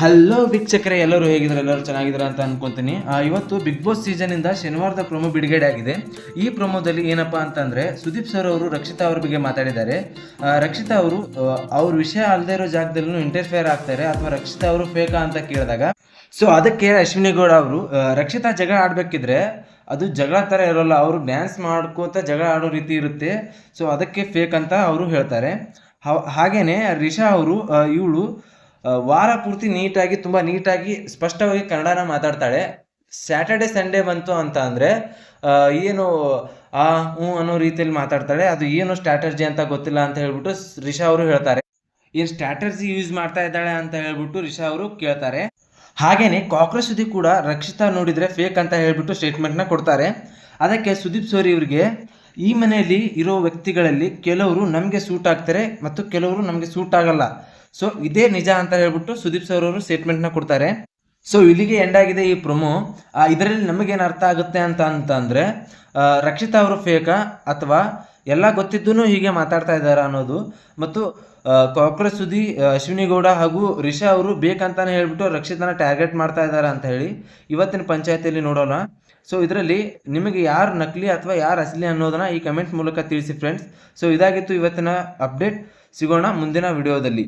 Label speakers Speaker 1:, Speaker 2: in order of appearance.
Speaker 1: Hello ವೀಕ್ಷಕರೇ, ಎಲ್ಲರೂ ಹೇಗಿದ್ದಾರೆ? ಎಲ್ಲರೂ ಚೆನ್ನಾಗಿದ್ದಾರೆ ಅಂತ ಅನ್ಕೊಂತೀನಿ. ಇವತ್ತು ಬಿಗ್ ಬಾಸ್ ಸೀಸನ್ ಇಂದ ಶನಿವಾರದ ಪ್ರೊಮೋ ಬಿಡುಗಡೆ ಆಗಿದೆ. ಈ ಪ್ರೊಮೋದಲ್ಲಿ ಏನಪ್ಪಾ ಅಂತಂದ್ರೆ, ಸುದೀಪ್ ಸರ್ ಅವರು ರಕ್ಷಿತಾ ಅವ್ರ ಬಗ್ಗೆ ಮಾತಾಡಿದ್ದಾರೆ. ರಕ್ಷಿತಾ ಅವರು ಅವ್ರ ವಿಷಯ ಅಲ್ಲದೆ ಇರೋ ಜಾಗದಲ್ಲೂ ಇಂಟರ್ಫಿಯರ್ ಆಗ್ತಾರೆ ಅಥವಾ ರಕ್ಷಿತಾ ಅವರು ಫೇಕಾ ಅಂತ ಕೇಳಿದಾಗ. ಸೊ ಅದಕ್ಕೆ ಅಶ್ವಿನಿ ಗೌಡ ಅವರು ರಕ್ಷಿತಾ ಜಗಳ ಆಡ್ಬೇಕಿದ್ರೆ ಅದು ಜಗಳ ಥರ ಇರೋಲ್ಲ, ಅವರು ಡ್ಯಾನ್ಸ್ ಮಾಡ್ಕೋತ ಜಗಳ ಆಡೋ ರೀತಿ ಇರುತ್ತೆ. ಸೊ ಅದಕ್ಕೆ ಫೇಕ್ ಅಂತ ಅವರು ಹೇಳ್ತಾರೆ. ಹಾಗೇನೆ ರಿಷಾ ಅವರು ಇವಳು ವಾರ ಪೂರ್ತಿ ನೀಟಾಗಿ, ತುಂಬ ನೀಟಾಗಿ, ಸ್ಪಷ್ಟವಾಗಿ ಕನ್ನಡನ ಮಾತಾಡ್ತಾಳೆ. ಸ್ಯಾಟರ್ಡೆ ಸಂಡೇ ಬಂತು ಅಂತ ಅಂದರೆ ಏನು ಆ, ಹ್ಞೂ ಅನ್ನೋ ರೀತಿಯಲ್ಲಿ ಮಾತಾಡ್ತಾಳೆ. ಅದು ಏನು ಸ್ಟ್ರಾಟರ್ಜಿ ಅಂತ ಗೊತ್ತಿಲ್ಲ ಅಂತ ಹೇಳ್ಬಿಟ್ಟು ರಿಷಾ ಅವರು ಹೇಳ್ತಾರೆ. ಏನು ಸ್ಟ್ರಾಟರ್ಜಿ ಯೂಸ್ ಮಾಡ್ತಾ ಇದ್ದಾಳೆ ಅಂತ ಹೇಳ್ಬಿಟ್ಟು ರಿಷಾ ಅವರು ಕೇಳ್ತಾರೆ. ಹಾಗೇನೆ ಕಾಕ್ರೋಚ್ ಸುದೀಪ್ ಕೂಡ ರಕ್ಷಿತಾ ನೋಡಿದರೆ ಫೇಕ್ ಅಂತ ಹೇಳ್ಬಿಟ್ಟು ಸ್ಟೇಟ್ಮೆಂಟ್ನ ಕೊಡ್ತಾರೆ. ಅದಕ್ಕೆ ಸುದೀಪ್ ಸೋರಿ ಇವರಿಗೆ, ಈ ಮನೆಯಲ್ಲಿ ಇರೋ ವ್ಯಕ್ತಿಗಳಲ್ಲಿ ಕೆಲವರು ನಮಗೆ ಸೂಟ್ ಆಗ್ತಾರೆ ಮತ್ತು ಕೆಲವರು ನಮಗೆ ಸೂಟ್ ಆಗಲ್ಲ. ಸೊ ಇದೇ ನಿಜ ಅಂತ ಹೇಳ್ಬಿಟ್ಟು ಸುದೀಪ್ ಸರ್ ಅವರು ಸ್ಟೇಟ್ಮೆಂಟ್ನ ಕೊಡ್ತಾರೆ. ಸೊ ಇಲ್ಲಿಗೆ ಎಂಡ್ ಆಗಿದೆ ಈ ಪ್ರೊಮೋ ಇದರಲ್ಲಿ ನಮಗೇನು ಅರ್ಥ ಆಗುತ್ತೆ ಅಂತ ಅಂತಂದರೆ ರಕ್ಷಿತಾ ಅವರು ಫೇಕ ಅಥವಾ ಎಲ್ಲ ಗೊತ್ತಿದ್ದೂ ಹೀಗೆ ಮಾತಾಡ್ತಾ ಇದ್ದಾರೆ ಅನ್ನೋದು. ಮತ್ತು ಕಾಕ್ರೋಚ್ ಸುದಿ ಅಶ್ವಿನಿಗೌಡ ಅಶ್ವಿನಿ ಗೌಡ ಹಾಗೂ ರಿಷಾ ಅವರು ಬೇಕಂತಾನೆ ಹೇಳ್ಬಿಟ್ಟು ರಕ್ಷಿತನ ಟಾರ್ಗೆಟ್ ಮಾಡ್ತಾ ಇದ್ದಾರೆ ಅಂತ ಹೇಳಿ ಇವತ್ತಿನ ಪಂಚಾಯತಿಯಲ್ಲಿ ನೋಡೋಣ. ಸೊ ಇದರಲ್ಲಿ ನಿಮಗೆ ಯಾರು ನಕಲಿ ಅಥವಾ ಯಾರು ಅಸಲಿ ಅನ್ನೋದನ್ನ ಈ ಕಮೆಂಟ್ ಮೂಲಕ ತಿಳಿಸಿ ಫ್ರೆಂಡ್ಸ್ ಸೊ ಇದಾಗಿತ್ತು ಇವತ್ತಿನ ಅಪ್ಡೇಟ್ ಸಿಗೋಣ ಮುಂದಿನ ವಿಡಿಯೋದಲ್ಲಿ.